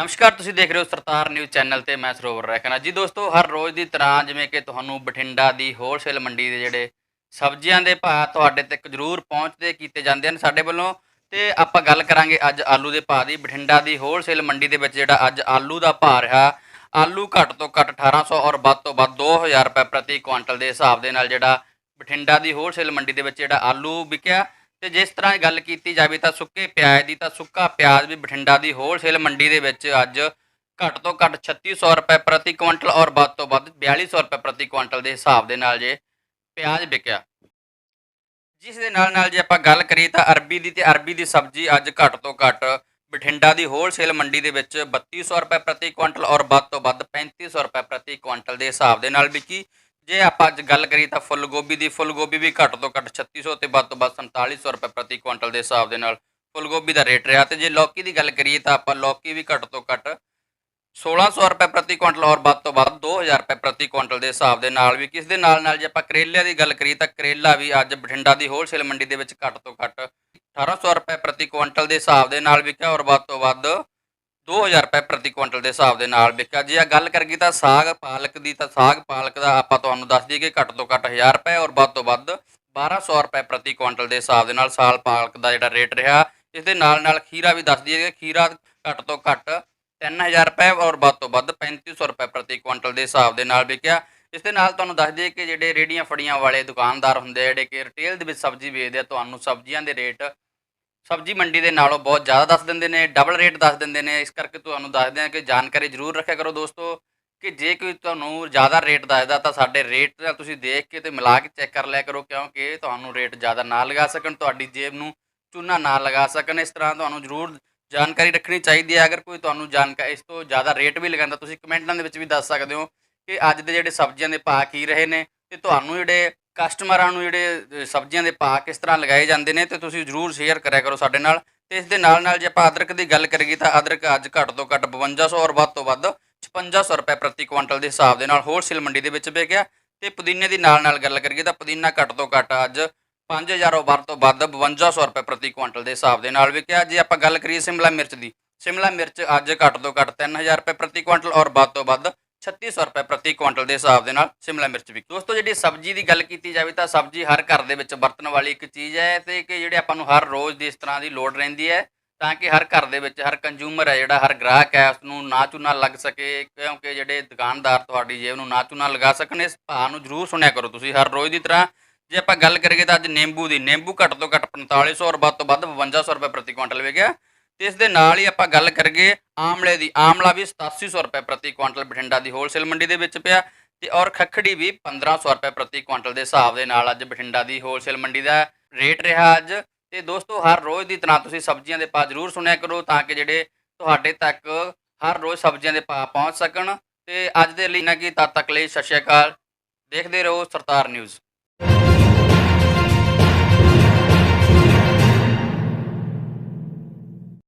ਨਮਸਕਾਰ, ਤੁਸੀਂ ਦੇਖ ਰਹੇ ਹੋ ਸਰਤਾਰ ਨਿਊਜ਼ ਚੈਨਲ ਤੇ ਮੈਂ ਸਰੋਵਰ ਰੈਖਣਾ ਜੀ ਦੋਸਤੋ, ਹਰ ਰੋਜ਼ ਦੀ ਤਰ੍ਹਾਂ ਜਿਵੇਂ ਕਿ ਤੁਹਾਨੂੰ ਬਠਿੰਡਾ ਦੀ ਹੋਲਸੇਲ ਮੰਡੀ ਦੇ ਜਿਹੜੇ ਸਬਜ਼ੀਆਂ ਦੇ ਭਾਅ ਤੁਹਾਡੇ ਤੱਕ ਜ਼ਰੂਰ ਪਹੁੰਚਦੇ ਕੀਤੇ ਜਾਂਦੇ ਹਨ ਸਾਡੇ ਵੱਲੋਂ। ਤੇ ਆਪਾਂ ਗੱਲ ਕਰਾਂਗੇ ਅੱਜ ਆਲੂ ਦੇ ਭਾਅ ਦੀ। ਬਠਿੰਡਾ ਦੀ ਹੋਲਸੇਲ ਮੰਡੀ ਦੇ ਵਿੱਚ ਜਿਹੜਾ ਅੱਜ ਆਲੂ ਦਾ ਭਾਅ ਰਿਹਾ, ਆਲੂ ਘੱਟ ਤੋਂ ਘੱਟ 1800 ਔਰ ਵੱਧ ਤੋਂ ਵੱਧ 2000 ਰੁਪਏ ਪ੍ਰਤੀ ਕੁਇੰਟਲ ਦੇ ਹਿਸਾਬ ਦੇ ਨਾਲ ਜਿਹੜਾ ਬਠਿੰਡਾ ਦੀ ਹੋਲਸੇਲ ਮੰਡੀ ਦੇ ਵਿੱਚ ਜਿਹੜਾ ਆਲੂ ਵਿਕਿਆ। ਤੇ ਜਿਸ ਤਰ੍ਹਾਂ ਗੱਲ ਕੀਤੀ ਜਾਵੇ ਤਾਂ ਸੁੱਕੇ ਪਿਆਜ਼ ਦੀ, ਤਾਂ ਸੁੱਕਾ ਪਿਆਜ਼ ਵੀ ਬਠਿੰਡਾ ਦੀ ਹੋਲਸੇਲ ਮੰਡੀ ਦੇ ਵਿੱਚ ਅੱਜ ਘੱਟ ਤੋਂ ਘੱਟ 3600 ਰੁਪਏ ਪ੍ਰਤੀ ਕੁਇੰਟਲ ਔਰ ਵੱਧ ਤੋਂ ਵੱਧ 4200 ਰੁਪਏ ਪ੍ਰਤੀ ਕੁਇੰਟਲ ਦੇ ਹਿਸਾਬ ਦੇ ਨਾਲ ਜੇ ਪਿਆਜ਼ ਵਿਕਿਆ। ਜਿਸ ਦੇ ਨਾਲ ਨਾਲ ਜੇ ਆਪਾਂ ਗੱਲ ਕਰੀਏ ਤਾਂ ਅਰਬੀ ਦੀ ਤੇ ਅਰਬੀ ਦੀ ਸਬਜ਼ੀ ਅੱਜ ਘੱਟ ਤੋਂ ਘੱਟ ਬਠਿੰਡਾ ਦੀ ਹੋਲਸੇਲ ਮੰਡੀ ਦੇ ਵਿੱਚ 3200 ਰੁਪਏ ਪ੍ਰਤੀ ਕੁਇੰਟਲ ਔਰ ਵੱਧ ਤੋਂ ਵੱਧ 3500 ਰੁਪਏ ਪ੍ਰਤੀ ਕੁਇੰਟਲ ਦੇ ਹਿਸਾਬ ਦੇ ਨਾਲ ਵਿਕੀ। ਜੇ ਆਪਾਂ ਅੱਜ ਗੱਲ ਕਰੀਏ ਤਾਂ ਫੁੱਲ ਗੋਭੀ ਦੀ, ਫੁੱਲ ਗੋਭੀ ਵੀ ਘੱਟ ਤੋਂ ਘੱਟ 3600 ਤੇ ਵੱਧ ਤੋਂ ਵੱਧ 4700 ਰੁਪਏ ਪ੍ਰਤੀ ਕੁਇੰਟਲ ਦੇ ਹਿਸਾਬ ਦੇ ਨਾਲ ਫੁੱਲ ਗੋਭੀ ਦਾ ਰੇਟ ਰਿਹਾ। ਤੇ ਜੇ ਲੌਕੀ ਦੀ ਗੱਲ ਕਰੀਏ ਤਾਂ ਆਪਾਂ ਲੌਕੀ ਵੀ ਘੱਟ ਤੋਂ ਘੱਟ 1600 ਰੁਪਏ ਪ੍ਰਤੀ ਕੁਇੰਟਲ ਔਰ ਵੱਧ ਤੋਂ ਵੱਧ 2000 ਰੁਪਏ ਪ੍ਰਤੀ ਕੁਇੰਟਲ ਦੇ ਹਿਸਾਬ ਦੇ ਨਾਲ ਵੀ, ਕਿਸ ਦੇ ਨਾਲ ਨਾਲ ਜੇ ਆਪਾਂ ਕਰੇਲਿਆਂ ਦੀ ਗੱਲ ਕਰੀਏ ਤਾਂ ਕਰੇਲਾ ਵੀ ਅੱਜ ਬਠਿੰਡਾ ਦੀ ਹੋਲਸੇਲ ਮੰਡੀ ਦੇ ਵਿੱਚ ਘੱਟ ਤੋਂ ਘੱਟ 1800 ਰੁਪਏ ਪ੍ਰਤੀ ਕੁਇੰਟਲ ਦੇ ਹਿਸਾਬ ਦੇ ਨਾਲ ਵਿਕਿਆ ਔਰ ਵੱਧ ਤੋਂ ਵੱਧ 2000 ਰੁਪਏ ਪ੍ਰਤੀ ਕੁਇੰਟਲ ਦੇ ਹਿਸਾਬ ਦੇ ਨਾਲ ਵਿਕਿਆ। ਜੇ ਆ ਗੱਲ ਕਰੀਏ ਤਾਂ ਸਾਗ ਪਾਲਕ ਦੀ ਤਾਂ ਸਾਗ ਪਾਲਕ ਦਾ ਆਪਾਂ ਤੁਹਾਨੂੰ ਦੱਸ ਦਈਏ ਕਿ ਘੱਟ ਤੋਂ ਘੱਟ 1000 ਰੁਪਏ ਔਰ ਵੱਧ ਤੋਂ ਵੱਧ 1200 ਰੁਪਏ ਪ੍ਰਤੀ ਕੁਇੰਟਲ ਦੇ ਹਿਸਾਬ ਦੇ ਨਾਲ ਸਾਲ ਪਾਲਕ ਦਾ ਜਿਹੜਾ ਰੇਟ ਰਿਹਾ। ਇਸ ਦੇ ਨਾਲ ਨਾਲ ਖੀਰਾ ਵੀ ਦੱਸ ਦਈਏ ਕਿ ਖੀਰਾ ਘੱਟ ਤੋਂ ਘੱਟ 3000 ਰੁਪਏ ਔਰ ਵੱਧ ਤੋਂ ਵੱਧ 3500 ਰੁਪਏ ਪ੍ਰਤੀ ਕੁਇੰਟਲ ਦੇ ਹਿਸਾਬ ਦੇ ਨਾਲ ਵਿਕਿਆ। ਇਸ ਦੇ ਨਾਲ ਤੁਹਾਨੂੰ ਦੱਸ ਦਈਏ ਕਿ ਜਿਹੜੇ ਰੇੜੀਆਂ ਫੜੀਆਂ ਵਾਲੇ ਦੁਕਾਨਦਾਰ ਹੁੰਦੇ ਆ, ਜਿਹੜੇ ਕਿ ਰਿਟੇਲ ਦੇ ਵਿੱਚ ਸਬਜ਼ੀ ਵੇਚਦੇ ਆ, ਤੁਹਾਨੂੰ ਸਬਜ਼ੀਆਂ ਦੇ ਰੇਟ ਸਬਜ਼ੀ ਮੰਡੀ ਦੇ ਨਾਲੋਂ ਬਹੁਤ ਜ਼ਿਆਦਾ ਦੱਸ ਦਿੰਦੇ ਨੇ ਡਬਲ ਰੇਟ ਦੱਸ ਦਿੰਦੇ ਨੇ। ਇਸ ਕਰਕੇ ਤੁਹਾਨੂੰ ਦੱਸਦੇ ਆ ਕਿ ਜਾਣਕਾਰੀ ਜ਼ਰੂਰ ਰੱਖਿਆ ਕਰੋ ਦੋਸਤੋ ਕਿ ਜੇ ਕੋਈ ਤੁਹਾਨੂੰ ਜ਼ਿਆਦਾ ਰੇਟ ਦੱਸਦਾ ਤਾਂ ਸਾਡੇ ਰੇਟ ਨਾਲ ਤੁਸੀਂ ਦੇਖ ਕੇ ਤੇ ਮਿਲਾ ਕੇ ਚੈੱਕ ਕਰ ਲਿਆ ਕਰੋ ਕਿਉਂਕਿ ਤੁਹਾਨੂੰ ਰੇਟ ਜ਼ਿਆਦਾ ਨਾ ਲਗਾ ਸਕਣ, ਤੁਹਾਡੀ ਜੇਬ ਨੂੰ ਚੂਨਾ ਨਾ ਲਗਾ ਸਕਣ। ਇਸ ਤਰ੍ਹਾਂ ਤੁਹਾਨੂੰ ਜ਼ਰੂਰ ਜਾਣਕਾਰੀ ਰੱਖਣੀ ਚਾਹੀਦੀ ਹੈ। ਅਗਰ ਕੋਈ ਤੁਹਾਨੂੰ ਜਾਣਕਾਰੀ ਇਸ ਤੋਂ ਜ਼ਿਆਦਾ ਰੇਟ ਵੀ ਲਗਾਉਂਦਾ, ਤੁਸੀਂ ਕਮੈਂਟਾਂ ਦੇ ਵਿੱਚ ਵੀ ਦੱਸ ਸਕਦੇ ਹੋ ਕਿ ਅੱਜ ਦੇ ਜਿਹੜੇ ਸਬਜ਼ੀਆਂ ਦੇ ਭਾਅ ਕੀ ਰਹੇ ਨੇ ਤੇ ਤੁਹਾਨੂੰ ਜਿਹੜੇ ਕਸਟਮਰਾਂ ਨੂੰ ਜਿਹੜੇ ਸਬਜ਼ੀਆਂ ਦੇ ਭਾਅ ਕਿਸ ਤਰ੍ਹਾਂ ਲਗਾਏ ਜਾਂਦੇ ਨੇ, ਤੇ ਤੁਸੀਂ ਜਰੂਰ ਸ਼ੇਅਰ ਕਰਿਆ ਕਰੋ ਸਾਡੇ ਨਾਲ। ਤੇ ਇਸ ਦੇ ਨਾਲ ਨਾਲ ਜੇ ਆਪਾਂ ਅਦਰਕ ਦੀ ਗੱਲ ਕਰੀਏ ਤਾਂ ਅਦਰਕ ਅੱਜ ਘੱਟ ਤੋਂ ਘੱਟ 5200 ਔਰ ਵੱਧ ਤੋਂ ਵੱਧ 5600 ਰੁਪਏ ਪ੍ਰਤੀ ਕੁਇੰਟਲ ਦੇ ਹਿਸਾਬ ਦੇ ਨਾਲ ਹੋਲਸੇਲ ਮੰਡੀ ਦੇ ਵਿੱਚ ਵਿਕਿਆ। ਤੇ ਪੁਦੀਨੇ ਦੀ ਨਾਲ ਨਾਲ ਗੱਲ ਕਰੀਏ ਤਾਂ ਪੁਦੀਨਾ ਘੱਟ ਤੋਂ ਘੱਟ ਅੱਜ 5000 ਔਰ ਵੱਧ ਤੋਂ ਵੱਧ 5200 ਰੁਪਏ ਪ੍ਰਤੀ ਕੁਇੰਟਲ ਦੇ ਹਿਸਾਬ ਦੇ ਨਾਲ ਵਿਕਿਆ। ਜੇ ਆਪਾਂ ਗੱਲ ਕਰੀਏ ਸ਼ਿਮਲਾ ਮਿਰਚ ਦੀ, ਸ਼ਿਮਲਾ ਮਿਰਚ ਅੱਜ ਘੱਟ ਤੋਂ ਘੱਟ 3000 ਰੁਪਏ ਪ੍ਰਤੀ ਕੁਇੰਟਲ ਔਰ ਵੱਧ ਤੋਂ ਵੱਧ 3600 ਰੁਪਏ ਪ੍ਰਤੀ ਕੁਇੰਟਲ ਦੇ ਹਿਸਾਬ ਦੇ ਨਾਲ ਸ਼ਿਮਲਾ ਮਿਰਚ ਵੀ ਦੋਸਤੋ, ਜਿਹੜੀ ਸਬਜ਼ੀ ਦੀ ਗੱਲ ਕੀਤੀ ਜਾਵੇ ਤਾਂ ਸਬਜ਼ੀ ਹਰ ਘਰ ਦੇ ਵਿੱਚ ਵਰਤਣ ਵਾਲੀ ਇੱਕ ਚੀਜ਼ ਹੈ ਤੇ ਕਿ ਜਿਹੜੇ ਆਪਾਂ ਨੂੰ ਹਰ ਰੋਜ਼ ਦੀ ਇਸ ਤਰ੍ਹਾਂ ਦੀ ਲੋੜ ਰਹਿੰਦੀ ਹੈ ਤਾਂ ਕਿ ਹਰ ਘਰ ਦੇ ਵਿੱਚ ਹਰ ਕੰਜ਼ੂਮਰ ਹੈ ਜਿਹੜਾ, ਹਰ ਗ੍ਰਾਹਕ ਹੈ ਉਸ ਨੂੰ ਨਾ ਚੂਨਾ ਲੱਗ ਸਕੇ, ਕਿਉਂਕਿ ਜਿਹੜੇ ਦੁਕਾਨਦਾਰ ਤੁਹਾਡੀ ਜੇਬ ਨੂੰ ਨਾ ਚੂਨਾ ਲਗਾ ਸਕਣ, ਇਸ ਭਾਅ ਨੂੰ ਜ਼ਰੂਰ ਸੁਣਿਆ ਕਰੋ ਤੁਸੀਂ ਹਰ ਰੋਜ਼ ਦੀ ਤਰ੍ਹਾਂ। ਜੇ ਆਪਾਂ ਗੱਲ ਕਰੀਏ ਤਾਂ ਅੱਜ ਨਿੰਬੂ ਦੀ, ਨਿੰਬੂ ਘੱਟ ਤੋਂ ਘੱਟ 4500 ਔਰ ਵੱਧ ਤੋਂ ਵੱਧ 5200 ਰੁਪਏ ਪ੍ਰਤੀ ਕੁਇੰਟਲ ਵਿਕਿਆ। ਤੇ ਇਸ ਦੇ ਨਾਲ ਹੀ ਆਪਾਂ ਗੱਲ ਕਰੀਏ ਆਮਲੇ ਦੀ। ਆਮਲਾ ਵੀ 8700 ਰੁਪਏ ਪ੍ਰਤੀ ਕੁਇੰਟਲ ਬਠਿੰਡਾ ਦੀ ਹੋਲਸੇਲ ਮੰਡੀ ਦੇ ਵਿੱਚ ਪਿਆ ਤੇ ਔਰ ਖੱਖੜੀ ਵੀ 1500 ਰੁਪਏ ਪ੍ਰਤੀ ਕੁਇੰਟਲ ਦੇ ਹਿਸਾਬ ਦੇ ਨਾਲ ਅੱਜ ਬਠਿੰਡਾ ਦੀ ਹੋਲਸੇਲ ਮੰਡੀ ਦਾ ਰੇਟ ਰਿਹਾ ਅੱਜ। ਤੇ ਦੋਸਤੋ, ਹਰ ਰੋਜ਼ ਦੀ ਤਰ੍ਹਾਂ ਤੁਸੀਂ ਸਬਜ਼ੀਆਂ ਦੇ ਭਾਅ ਜ਼ਰੂਰ ਸੁਣਿਆ ਕਰੋ ਤਾਂ ਕਿ ਜਿਹੜੇ ਤੁਹਾਡੇ ਤੱਕ ਹਰ ਰੋਜ਼ ਸਬਜ਼ੀਆਂ ਦੇ ਭਾਅ ਪਹੁੰਚ ਸਕਣ। ਤੇ ਅੱਜ ਦੇ ਲਈ ਨਾ ਕਿ ਤਦ ਤੱਕ ਲਈ ਸਤਿ ਸ਼੍ਰੀ ਅਕਾਲ। ਦੇਖਦੇ ਰਹੋ ਸਰਤਾਰ ਨਿਊਜ਼।